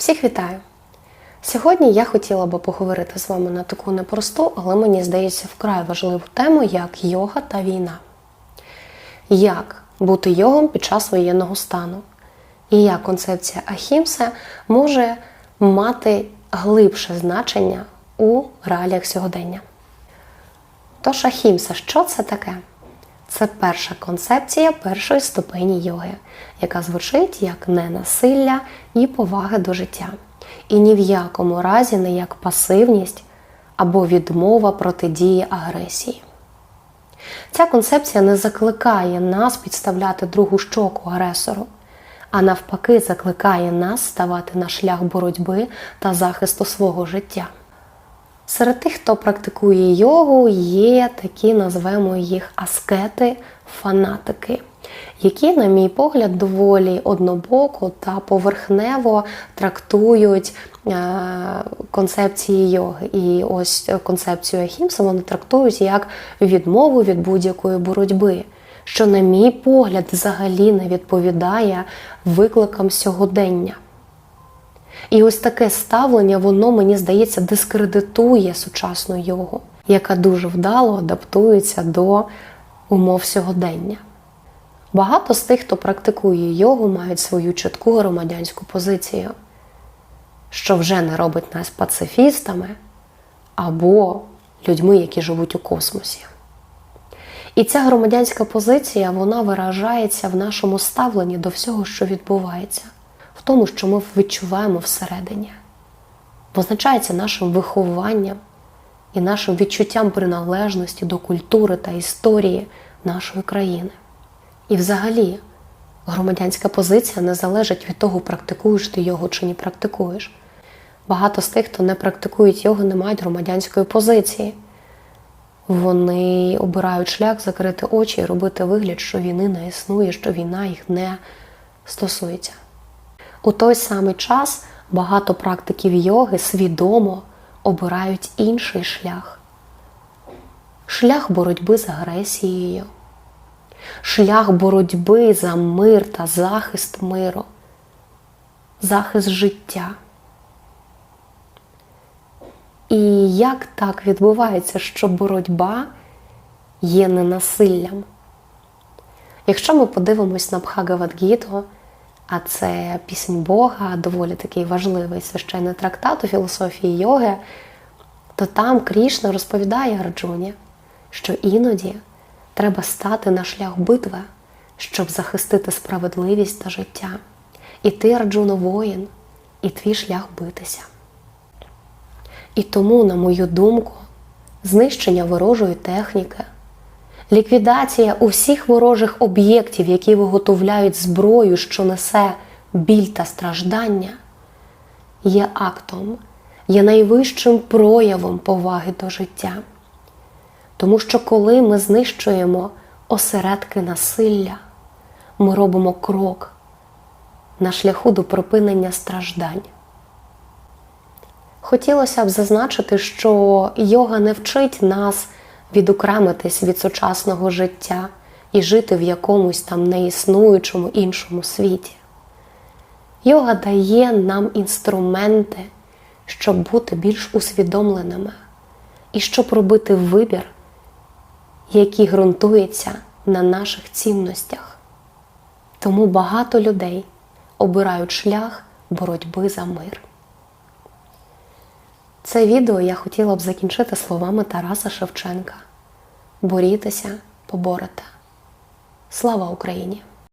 Всіх вітаю! Сьогодні я хотіла би поговорити з вами на таку непросту, але мені здається, вкрай важливу тему, як йога та війна. Як бути йогом під час воєнного стану? І як концепція Ахімса може мати глибше значення у реаліях сьогодення? Тож Ахімса, що це таке? Це перша концепція першої ступені йоги, яка звучить як ненасилля і поваги до життя. І ні в якому разі не як пасивність або відмова протидії агресії. Ця концепція не закликає нас підставляти другу щоку агресору, а навпаки, закликає нас ставати на шлях боротьби та захисту свого життя. Серед тих, хто практикує йогу, є такі, назвемо їх аскети, фанатики, які, на мій погляд, доволі однобоко та поверхнево трактують е, концепції йоги. І ось концепцію Ахімса вони трактують як відмову від будь-якої боротьби. Що, на мій погляд, взагалі не відповідає викликам сьогодення. І ось таке ставлення, воно, мені здається, дискредитує сучасну йогу, яка дуже вдало адаптується до умов сьогодення. Багато з тих, хто практикує йогу, мають свою чітку громадянську позицію, що вже не робить нас пацифістами або людьми, які живуть у космосі. І ця громадянська позиція вона виражається в нашому ставленні до всього, що відбувається в тому, що ми відчуваємо всередині, позначається нашим вихованням і нашим відчуттям приналежності до культури та історії нашої країни. І взагалі, громадянська позиція не залежить від того, практикуєш ти його чи не практикуєш. Багато з тих, хто не практикують його, не мають громадянської позиції. Вони обирають шлях закрити очі і робити вигляд, що війни не існує, що війна їх не стосується. У той самий час багато практиків йоги свідомо обирають інший шлях шлях боротьби з агресією, шлях боротьби за мир та захист миру, захист життя. І як так відбувається, що боротьба є ненасиллям? Якщо ми подивимось на Бхагавадгіту, а це пісень Бога, доволі такий важливий священний трактат у філософії йоги, то там Крішна розповідає Арджуні, що іноді треба стати на шлях битви, щоб захистити справедливість та життя. І ти, Арджуно, воїн, і твій шлях битися. І тому, на мою думку, знищення ворожої техніки, ліквідація усіх ворожих об'єктів, які виготовляють зброю, що несе біль та страждання, є актом, є найвищим проявом поваги до життя. Тому що коли ми знищуємо осередки насилля, ми робимо крок на шляху до припинення страждань. Хотілося б зазначити, що йога не вчить нас відокремитись від сучасного життя і жити в якомусь там неіснуючому іншому світі. Йога дає нам інструменти, щоб бути більш усвідомленими і щоб робити вибір, який ґрунтується на наших цінностях. Тому багато людей обирають шлях боротьби за мир. Це відео я хотіла б закінчити словами Тараса Шевченка: Борітеся, поборете. Слава Україні!